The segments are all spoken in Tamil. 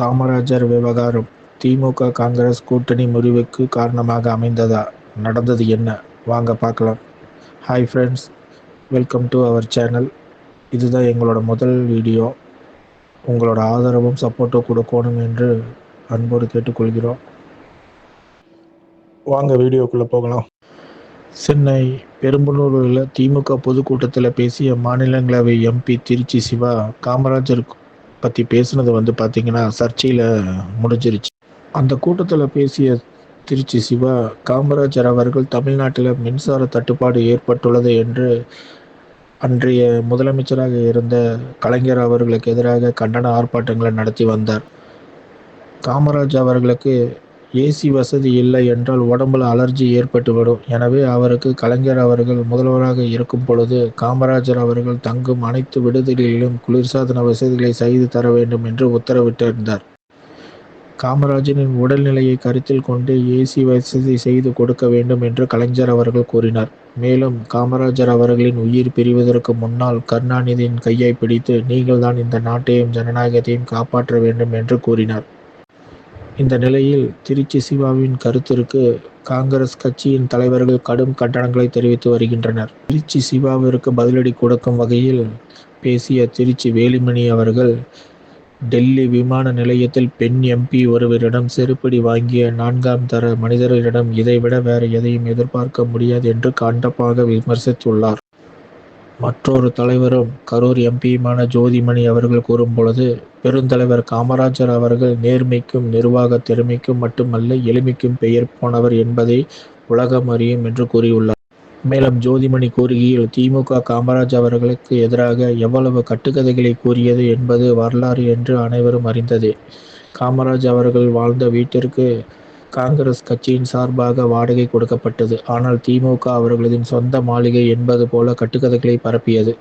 காமராஜர் விவகாரம் திமுக காங்கிரஸ் கூட்டணி முறிவுக்கு காரணமாக அமைந்ததா? நடந்தது என்ன? வாங்க பார்க்கலாம். Hi friends welcome to our channel இதுதான் எங்களோட முதல் வீடியோ. உங்களோட ஆதரவும் சப்போர்ட்டும் கொடுக்கணும் என்று அன்போடு கேட்டுக்கொள்கிறோம். வாங்க வீடியோக்குள்ளே போகலாம். சென்னை பெரும்பலூரில் திமுக பொதுக்கூட்டத்தில் பேசிய மாநிலங்களவை எம்பி திருச்சி சிவா காமராஜர் பற்றி பேசுனது வந்து பார்த்திங்கன்னா சர்ச்சையில் முடிஞ்சிருச்சு. அந்த கூட்டத்தில் பேசிய திருச்சி சிவா காமராஜர் அவர்கள் தமிழ்நாட்டில் மின்சார தட்டுப்பாடு ஏற்பட்டுள்ளது என்று அன்றைய முதலமைச்சராக இருந்த கலைஞர் அவர்களுக்கு எதிராக கண்டன ஆர்ப்பாட்டங்களை நடத்தி வந்தார். காமராஜ் அவர்களுக்கு ஏசி வசதி இல்லை என்றால் உடம்புல அலர்ஜி ஏற்பட்டுவிடும் எனவே அவருக்கு கலைஞர் அவர்கள் முதல்வராக இருக்கும் பொழுது காமராஜர் அவர்கள் தங்கும் அனைத்து விடுதிகளிலும் குளிர்சாதன வசதிகளை செய்து தர வேண்டும் என்று உத்தரவிட்டிருந்தார். காமராஜரின் உடல்நிலையை கருத்தில் கொண்டு ஏசி வசதி செய்து கொடுக்க வேண்டும் என்று கலைஞர் அவர்கள் கூறினார். மேலும் காமராஜர் அவர்களின் உயிர் பிரிவதற்கு முன்னால் கருணாநிதியின் கையை பிடித்து நீங்கள்தான் இந்த நாட்டையும் ஜனநாயகத்தையும் காப்பாற்ற வேண்டும் என்று கூறினார். இந்த நிலையில் திருச்சி சிவாவின் கருத்திற்கு காங்கிரஸ் கட்சியின் தலைவர்கள் கடும் கண்டனங்களை தெரிவித்து வருகின்றனர். திருச்சி சிவாவிற்கு பதிலடி கொடுக்கும் வகையில் பேசிய திருச்சி வேலுமணி அவர்கள் டெல்லி விமான நிலையத்தில் பெண் எம்பி ஒருவரிடம் செருப்படி வாங்கிய நான்காம் தர மனிதர்களிடம் இதைவிட வேறு எதையும் எதிர்பார்க்க முடியாது என்று கண்டப்பாக விமர்சித்துள்ளார். மற்றொரு தலைவரும் கரூர் எம்பியுமான ஜோதிமணி அவர்கள் கூறும்பொழுது பெருந்தலைவர் காமராஜர் அவர்கள் நேர்மைக்கும் நிர்வாக திறமைக்கும் மட்டுமல்ல எளிமைக்கும் பெயர் போனவர் என்பதை உலகம் அறியும் என்று கூறியுள்ளார். மேலும் ஜோதிமணி கூறுகையில் திமுக காமராஜ் அவர்களுக்கு எதிராக எவ்வளவு கட்டுக்கதைகளை கூறியது என்பது வரலாறு என்று அனைவரும் அறிந்ததே. காமராஜ் அவர்கள் வாழ்ந்த வீட்டிற்கு காங்கிரஸ் கட்சியின் சார்பாக வாடகை கொடுக்கப்பட்டது. ஆனால் திமுக அவர்களின் சொந்த மாளிகை என்பது போல கட்டுக்கதைகளை பரப்பியது.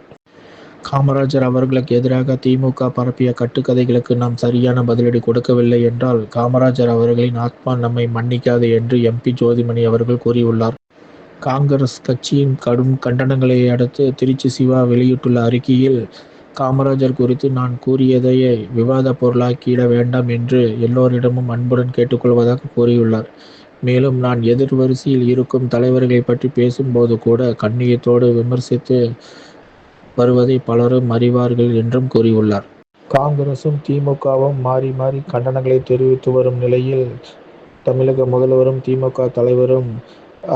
காமராஜர் அவர்களுக்கு எதிராக திமுக பரப்பிய கட்டுக்கதைகளுக்கு நாம் சரியான பதிலடி கொடுக்கவில்லை என்றால் காமராஜர் அவர்களின் ஆத்மா நம்மை மன்னிக்காது என்று எம்பி ஜோதிமணி அவர்கள் கூறியுள்ளார். காங்கிரஸ் கட்சியின் கடும் கண்டனங்களை அடுத்து திருச்சி சிவா வெளியிட்டுள்ள அறிக்கையில் காமராஜர் குறித்து நான் கூறியதையே விவாத பொருளாக்கிட வேண்டாம் என்று எல்லோரிடமும் அன்புடன் கேட்டுக்கொள்வதாக கூறியுள்ளார். மேலும் நான் எதிர்வரிசையில் இருக்கும் தலைவர்களை பற்றி பேசும்போது கூட கண்ணியத்தோடு விமர்சித்து வருவதை பலரும் அறிவார்கள் என்றும் கூறியுள்ளார். காங்கிரசும் திமுகவும் மாறி மாறி கண்டனங்களை தெரிவித்து வரும் நிலையில் தமிழக முதல்வரும் திமுக தலைவரும்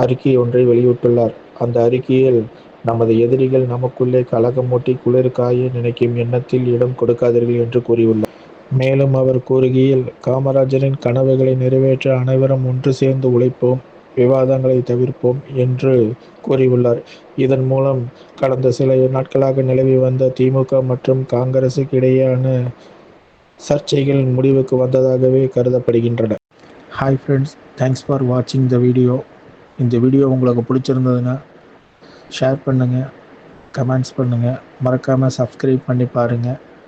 அறிக்கை ஒன்றை வெளியிட்டுள்ளார். அந்த அறிக்கையில் நமது எதிரிகள் நமக்குள்ளே கலகமூட்டி குளிர்காய நினைக்கும் எண்ணத்தில் இடம் கொடுக்காதீர்கள் என்று கூறியுள்ளார். மேலும் அவர் கூறுகையில் காமராஜரின் கனவுகளை நிறைவேற்ற அனைவரும் ஒன்று சேர்ந்து உழைப்போம் விவாதங்களை தவிர்ப்போம் என்று கூறியுள்ளார். இதன் மூலம் கடந்த சில நாட்களாக நிலவி வந்த திமுக மற்றும் காங்கிரசுக்கு இடையேயான சர்ச்சைகள் முடிவுக்கு வந்ததாகவே கருதப்படுகின்றன. ஹாய் ஃப்ரெண்ட்ஸ் தேங்க்ஸ் ஃபார் வாட்சிங் த வீடியோ இந்த வீடியோ உங்களுக்கு பிடிச்சிருந்ததுன்னா ஷேர் பண்ணுங்கள் கமெண்ட்ஸ் பண்ணுங்கள் மறக்காமல் சப்ஸ்கிரைப் பண்ணி பாருங்கள்